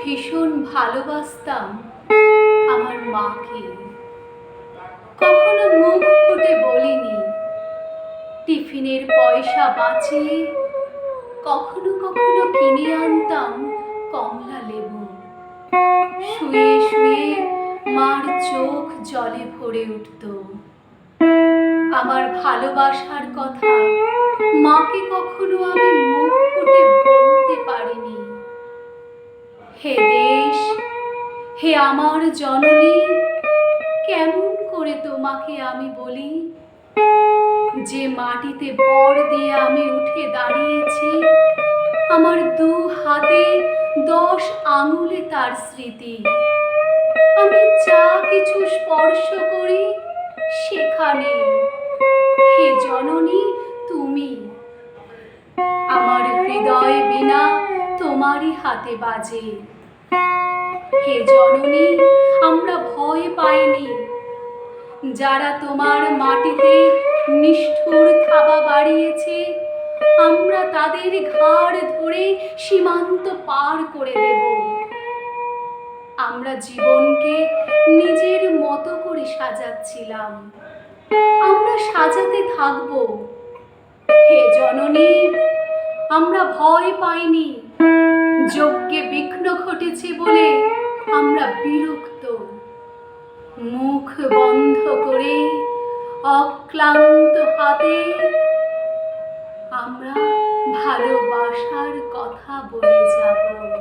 ভীষণ ভালোবাসতাম আমার মাকে। কখনো মুখ ফুটে বলিনি, টিফিনের পয়সা বাঁচিয়ে কখনো কখনো কিনে আনতাম কমলা লেবু। শুয়ে শুয়ে মার চোখ জলে ভরে উঠত। আমার ভালোবাসার কথা মাকে কখনো আমি মুখ হে দেশ, হে আমার জননী, কেমন করে তোমাকে আমি বলি? যে মাটিতে বর দিয়ে আমি উঠে দাঁড়িয়েছি, আমার দু হাতে দশ আঙুলে তার স্মৃতি। আমি যা কিছু স্পর্শ করি, সেখানে হে জননী, তুমি তোমারই হাতে বাজে। হে জননী, আমরা ভয় পাইনি। যারা তোমার মাটিতে নিষ্ঠুর থাবা বাড়িয়েছে, আমরা তাদের ঘাড় ধরে সীমান্ত পার করে দেব। আমরা জীবনকে নিজের মতো করে সাজাচ্ছিলাম। আমরা সাজাতে থাকব। হে জননী, আমরা ভয় পাইনি। যজ্ঞে বিঘ্ন ঘটেছে বলে আমরা বিরক্ত। মুখ বন্ধ করে অক্লান্ত হাতে আমরা ভালোবাসার কথা বলে যাব।